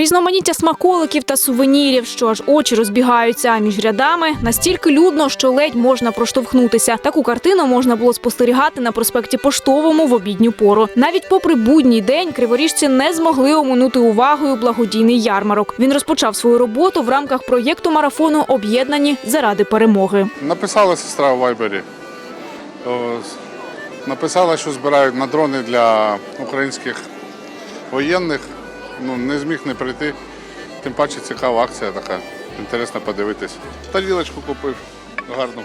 Різноманіття смаколиків та сувенірів, що аж очі розбігаються між рядами, настільки людно, що ледь можна проштовхнутися. Таку картину можна було спостерігати на проспекті Поштовому в обідню пору. Навіть попри будній день криворіжці не змогли оминути увагою благодійний ярмарок. Він розпочав свою роботу в рамках проєкту марафону Об'єднані заради перемоги. Написала сестра у Вайбері. Написала, що збирають на дрони для українських воєнних. Ну, не зміг не прийти. Тим паче цікава акція така. Інтересно подивитись. Тарілочку купив гарну.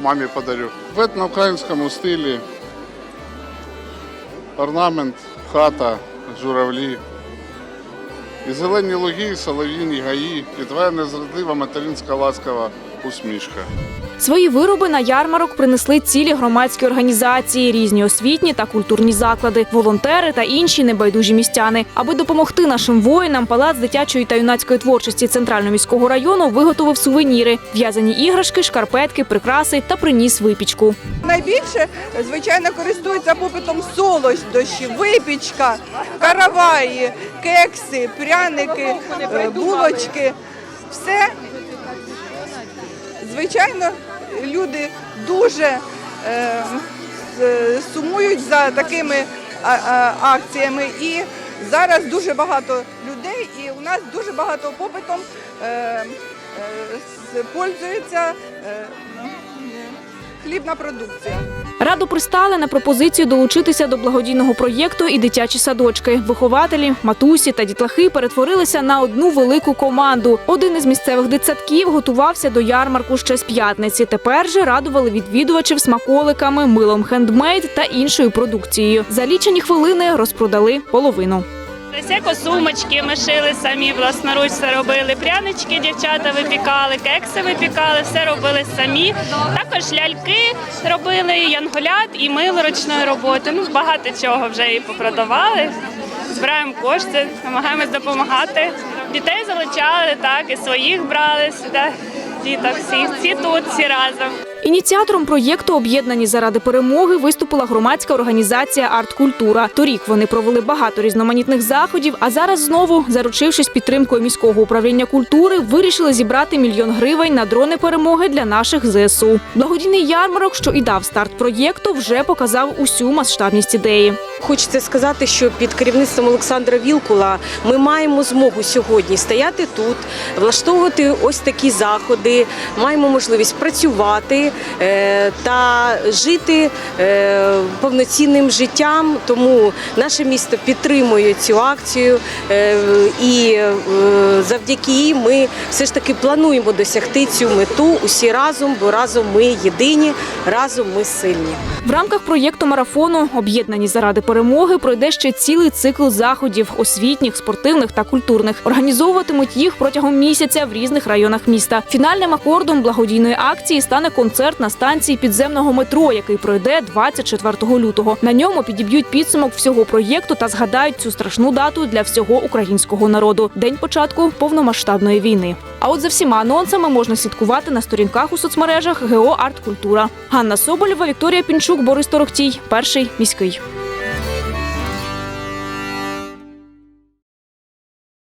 Мамі подарю. В етноукраїнському стилі. Орнамент, хата, журавлі. І зелені луги, і солов'їні гаї, і твоя незрадлива материнська ласкава усмішка. Свої вироби на ярмарок принесли цілі громадські організації, різні освітні та культурні заклади, волонтери та інші небайдужі містяни. Аби допомогти нашим воїнам, палац дитячої та юнацької творчості центрального міського району виготовив сувеніри, в'язані іграшки, шкарпетки, прикраси та приніс випічку. Найбільше, звичайно, користуються попитом солодощі, випічка, караваї, кекси, пряники, е, булочки. Все, звичайно, люди дуже е, е, сумують за такими акціями. І зараз дуже багато людей, і у нас дуже багато попитом е, хлібна продукція. Радо пристали на пропозицію долучитися до благодійного проєкту і дитячі садочки. Вихователі, матусі та дітлахи перетворилися на одну велику команду. Один із місцевих дитсадків готувався до ярмарку ще з п'ятниці. Тепер же радували відвідувачів смаколиками, милом хендмейд та іншою продукцією. За лічені хвилини розпродали половину. Все косумочки ми шили самі, власноруч все робили. Прянички дівчата випікали, кекси випікали, все робили самі. Також ляльки робили, янголят і мило ручної роботи. Ну, багато чого вже і попродавали. Збираємо кошти, намагаємось допомагати. Дітей залучали, так, і своїх брали сюди. Діток всі, всі тут, всі разом. Ініціатором проєкту Об'єднані заради перемоги виступила громадська організація Арткультура. Торік вони провели багато різноманітних заходів. А зараз знову, заручившись підтримкою міського управління культури, вирішили зібрати мільйон гривень на дрони перемоги для наших ЗСУ. Благодійний ярмарок, що і дав старт проєкту, вже показав усю масштабність ідеї. Хочеться сказати, що під керівництвом Олександра Вілкула ми маємо змогу сьогодні стояти тут, влаштовувати ось такі заходи, маємо можливість працювати та жити е, повноцінним життям. Тому наше місто підтримує цю акцію, е, і е, завдяки їй ми все ж таки плануємо досягти цю мету усі разом, бо разом ми єдині, разом ми сильні. В рамках проєкту марафону Об'єднані заради перемоги пройде ще цілий цикл заходів освітніх, спортивних та культурних. Організовуватимуть їх протягом місяця в різних районах міста. Фінальним акордом благодійної акції стане концерт на станції підземного метро, який пройде 24 лютого. На ньому підіб'ють підсумок всього проєкту та згадають цю страшну дату для всього українського народу день початку повномасштабної війни. А от за всіма анонсами можна слідкувати на сторінках у соцмережах ГО Арт Культура. Ганна Соболєва, Вікторія Пінчук, Борис Торохтій. Перший міський.